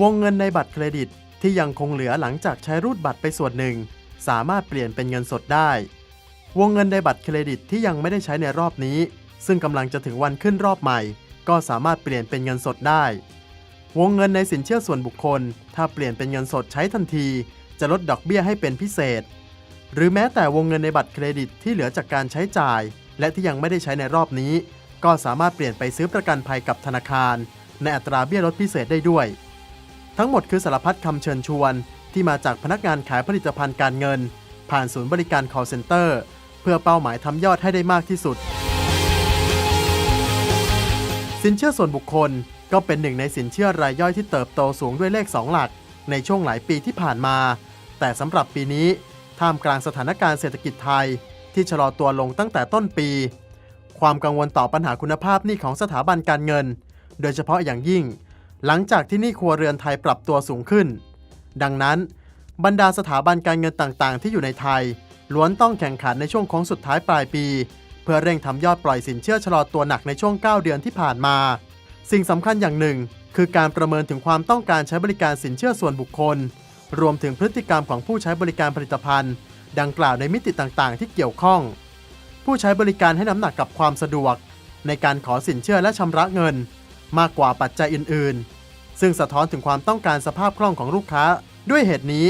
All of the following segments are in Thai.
วงเงินในบัตรเครดิตที่ยังคงเหลือหลังจากใช้รูดบัตรไปส่วนหนึ่ง สามารถเปลี่ยนเป็นเงินสดได้ วงเงินในบัตรเครดิตที่ยังไม่ได้ใช้ในรอบนี้ ซึ่งกำลังจะถึงวันขึ้นรอบใหม่ ก็สามารถเปลี่ยนเป็นเงินสดได้ วงเงินในสินเชื่อส่วนบุคคล ถ้าเปลี่ยนเป็นเงินสดใช้ทันที จะลดดอกเบี้ยให้เป็นพิเศษ หรือแม้แต่วงเงินในบัตรเครดิตที่เหลือจากการใช้จ่าย และที่ยังไม่ได้ใช้ในรอบนี้ ก็สามารถเปลี่ยนไปซื้อประกันภัยกับธนาคาร ในอัตราเบี้ยลดพิเศษได้ด้วย ทั้งหมดคือสารพัดคำเชิญชวน ที่มาจากพนักงานขายผลิตภัณฑ์การเงิน ผ่านศูนย์บริการ call center เพื่อเป้าหมายทำยอดให้ได้มากที่สุด สินเชื่อส่วนบุคคลก็เป็นหนึ่งในสินเชื่อรายย่อยที่เติบโตสูงด้วยเลข 2 หลัก ในช่วงหลายปีที่ผ่านมา แต่สำหรับปีนี้ ท่ามกลางสถานการณ์เศรษฐกิจไทย ที่ชะลอตัวลงตั้งแต่ต้นปี ความกังวลต่อปัญหาคุณภาพหนี้ของสถาบันการเงิน โดยเฉพาะอย่างยิ่ง หลังจากที่หนี้ครัวเรือนไทยปรับตัวสูงขึ้น ดังนั้น บรรดาสถาบันการเงินต่างๆ ที่อยู่ในไทย ล้วนต้องแข่งขันในช่วงโค้งสุดท้ายปลายปี เพื่อเร่งทำยอดปล่อยสินเชื่อชะลอตัวหนักในช่วง 9 เดือนที่ผ่านมา สิ่งสำคัญอย่างหนึ่ง คือการประเมินถึงความต้องการใช้บริการสินเชื่อส่วนบุคคล รวมถึงพฤติกรรมของผู้ใช้บริการผลิตภัณฑ์ ดังกล่าวในมิติต่างๆ ที่เกี่ยวข้อง ผู้ใช้บริการให้น้ำหนักกับความสะดวก ในการขอสินเชื่อและชำระเงิน มากกว่าปัจจัยอื่นๆ ซึ่งสะท้อนถึงความต้องการสภาพคล่องของลูกค้า ด้วยเหตุนี้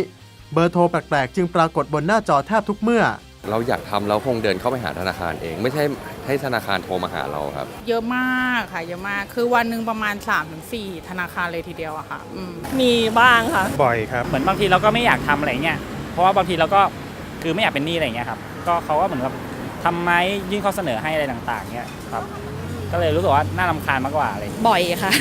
เบอร์โทรแปลกๆ จึงปรากฏบนหน้าจอแทบทุกเมื่อ เราอยากทำเราคงเดินเข้าไปหาธนาคารเอง ไม่ใช่ให้ธนาคารโทรมาหาเราครับ เยอะมากค่ะเยอะมากคือวันหนึ่งประมาณ 3-4 ธนาคารเลยทีเดียวอะค่ะอืมมีบ้างค่ะ บ่อยครับ เหมือนบางทีเราก็ไม่อยากทำอะไรเงี้ย เพราะว่าบางทีเราก็คือไม่อยากเป็นหนี้อะไรเงี้ยครับ ก็เขาก็เหมือนกับทำไหมยื่นข้อเสนอให้อะไรต่างๆเงี้ยครับ ก็เลยรู้สึกว่าน่ารำคาญมากกว่าอะไรบ่อยค่ะ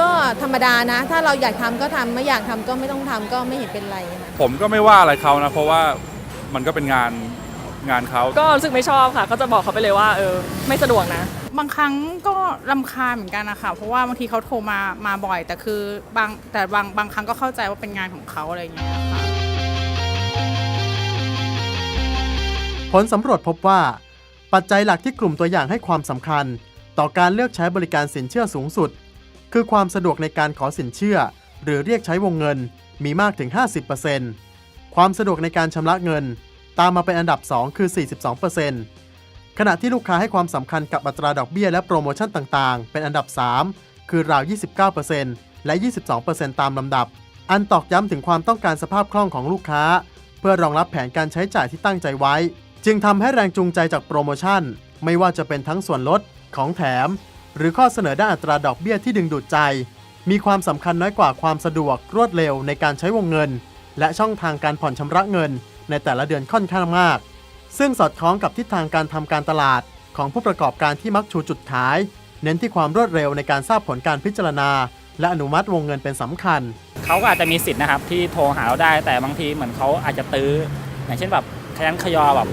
ก็ธรรมดานะ ถ้าเราอยากทำก็ทำไม่อยากทำก็ไม่ต้องทำก็ไม่เห็นเป็นไรค่ะผมก็ไม่ว่าอะไรเขานะ เพราะว่ามันก็เป็นงานงานเขาก็รู้สึกไม่ชอบค่ะ ก็จะบอกเขาไปเลยว่าเออไม่สะดวกนะ บางครั้งก็ลำคาญเหมือนกันนะคะเพราะว่าบางทีเขาโทรมามาบ่อย แต่คือบางแต่บางบางครั้งก็เข้าใจว่าเป็นงานของเขาอะไรอย่างเงี้ยค่ะ ผลสำรวจพบว่า ปัจจัยหลักที่กลุ่มตัวอย่างให้ความสำคัญ ต่อการเลือกใช้บริการสินเชื่อสูงสุด คือความสะดวกในการขอสินเชื่อ หรือเรียกใช้วงเงินมีมากถึง 50%ความสะดวกในการชำระเงิน ตามมาเป็นอันดับ 2 คือ 42%ขณะที่ลูกค้าให้ความสำคัญกับอัตราดอกเบี้ยและโปรโมชั่นต่างๆ เป็นอันดับ 3 คือราว 29%และ 22%ตามลำดับ อันตอกย้ำถึงความต้องการสภาพคล่องของลูกค้า เพื่อรองรับแผนการใช้จ่ายที่ตั้งใจไว้ จึงทำให้แรงจูงใจจากโปรโมชั่น ไม่ว่าจะเป็นทั้งส่วนลด ของแถม หรือข้อเสนอด้านอัตราดอกเบี้ยที่ดึงดูดใจ มีความสำคัญน้อยกว่าความสะดวกรวดเร็วในการใช้วงเงิน และช่องทางการผ่อนชำระเงิน ในแต่ละเดือนค่อนข้างมาก ซึ่งสอดคล้องกับทิศทางการทำการตลาด ของผู้ประกอบการที่มักชูจุดขาย เน้นที่ความรวดเร็วในการทราบผลการพิจารณา และอนุมัติวงเงินเป็นสำคัญ เขาก็อาจจะมีสิทธิ์นะครับที่โทรหาเราได้แต่บางทีเหมือนเขาอาจจะตื้ออย่างเช่นแบบขยันขยอแบบ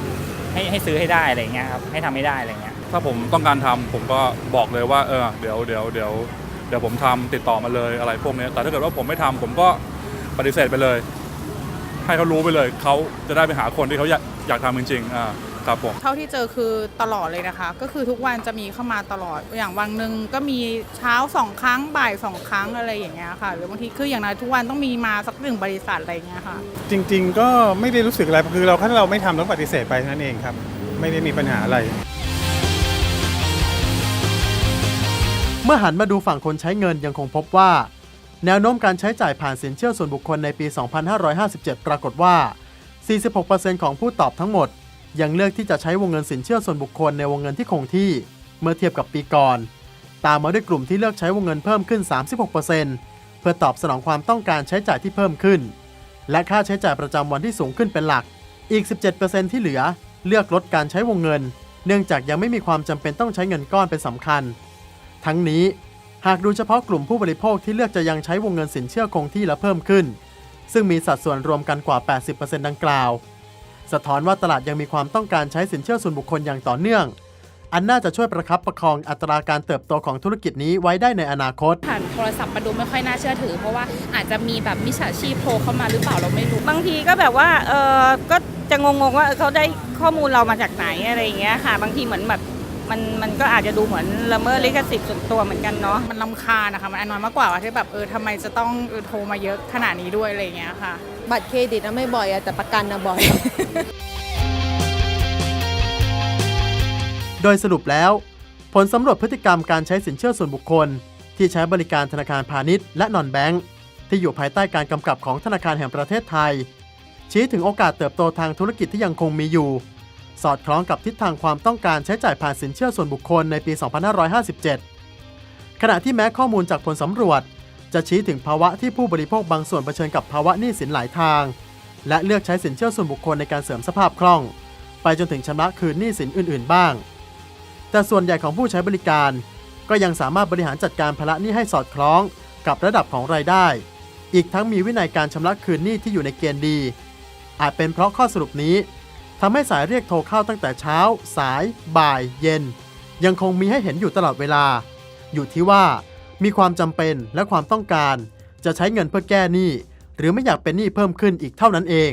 ให้ให้ซื้อให้ได้อะไรเงี้ยครับให้ทำไม่ได้อะไรเงี้ย ถ้าผมต้องการทำผมก็บอกเลยว่าเออเดี๋ยวเดี๋ยวเดี๋ยวเดี๋ยวผมทำติดต่อมาเลยอะไรพวกเนี้ยแต่ถ้าเกิดว่าผมไม่ทำผมก็ปฏิเสธไปเลย ให้เขารู้ไปเลยเขาจะได้ไปหาคนที่เขาอยากอยากทำจริงๆอ่าครับผมเท่าที่เจอคือตลอดเลยนะคะ ก็คือทุกวันจะมีเข้ามาตลอดอย่างวันหนึ่งก็มีเช้าสองครั้งบ่ายสองครั้งอะไรอย่างเงี้ยค่ะหรือบางทีคืออย่างน้อยทุกวันต้องมีมาสักหนึ่งบริษัทอะไรอย่างเงี้ยค่ะ จริง ๆ ก็ไม่ได้รู้สึกอะไรคือเราถ้าเราไม่ทำต้องปฏิเสธไปเท่านั้นเองครับ ไม่ได้มีปัญหาอะไร เมื่อหันมาดูฝั่งคนใช้เงินยังคงพบว่า แนวโน้มการใช้จ่ายผ่านสินเชื่อส่วนบุคคลในปี 2557 ปรากฏว่า 46%ของผู้ตอบทั้งหมด ยังเลือกที่จะใช้วงเงินสินเชื่อส่วนบุคคลในวงเงินที่คงที่ เมื่อเทียบกับปีก่อน ตามมาด้วยกลุ่มที่เลือกใช้วงเงินเพิ่มขึ้น 36%เพื่อตอบสนองความต้องการใช้จ่ายที่เพิ่มขึ้น และค่าใช้จ่ายประจำวันที่สูงขึ้นเป็นหลัก อีก 17%ที่เหลือ เลือกลดการใช้วงเงิน เนื่องจากยังไม่มีความจำเป็นต้องใช้เงินก้อนเป็นสำคัญ ทั้งนี้หากดูเฉพาะกลุ่มผู้บริโภคที่เลือกจะยังใช้วงเงินสินเชื่อคงที่และเพิ่มขึ้น ซึ่งมีสัดส่วนรวมกันกว่า 80%ดังกล่าว สะท้อนว่าตลาดยังมีความต้องการใช้สินเชื่อส่วนบุคคลอย่างต่อเนื่อง อันน่าจะช่วยประคับประคองอัตราการเติบโตของธุรกิจนี้ไว้ได้ในอนาคต ผ่านโทรศัพท์มาดูไม่ค่อยน่าเชื่อถือ เพราะว่าอาจจะมีแบบมิจฉาชีพโทรเข้ามาหรือเปล่าเราไม่รู้ บางทีก็แบบว่าเออก็จะงงๆว่าเออเขาได้ข้อมูลเรามาจากไหนอะไรอย่างเงี้ยค่ะ บางทีเหมือนแบบ มันมันก็อาจจะดูเหมือนละเมิดลิขสิทธิ์ส่วนตัวเหมือนกันเนาะมันลำคาญนะคะมันอนนอยมากกว่าว่าที่แบบเออทำไมจะต้องเออโทรมาเยอะขนาดนี้ด้วยอะไรอย่างเงี้ยค่ะ บัตรเครดิตอะไม่บ่อยอะแต่ประกันอะบ่อย โดยสรุปแล้ว ผลสำรวจพฤติกรรมการใช้สินเชื่อส่วนบุคคล ที่ใช้บริการธนาคารพาณิชย์และนอนแบงก์ที่อยู่ภายใต้การกำกับของธนาคารแห่งประเทศไทย ชี้ถึงโอกาสเติบโตทางธุรกิจที่ยังคงมีอยู่ สอดคล้องกับทิศทางความต้องการใช้จ่ายผ่านสินเชื่อส่วนบุคคลในปี 2557 ขณะที่แม้ข้อมูลจากผลสำรวจ จะชี้ถึงภาวะที่ผู้บริโภคบางส่วนเผชิญกับภาวะหนี้สินหลายทาง และเลือกใช้สินเชื่อส่วนบุคคลในการเสริมสภาพคล่อง ไปจนถึงชำระคืนหนี้สินอื่น ๆ บ้าง แต่ส่วนใหญ่ของผู้ใช้บริการ ก็ยังสามารถบริหารจัดการภาระหนี้ให้สอดคล้องกับระดับของรายได้ อีกทั้งมีวินัยการชำระคืนหนี้ที่อยู่ในเกณฑ์ดี อาจเป็นเพราะข้อสรุปนี้ ทำให้สายเรียกโทรเข้าตั้งแต่เช้า สาย บ่าย เย็น ยังคงมีให้เห็นอยู่ตลอดเวลา อยู่ที่ว่า มีความจำเป็นและความต้องการ จะใช้เงินเพื่อแก้หนี้ หรือไม่อยากเป็นหนี้เพิ่มขึ้นอีกเท่านั้นเอง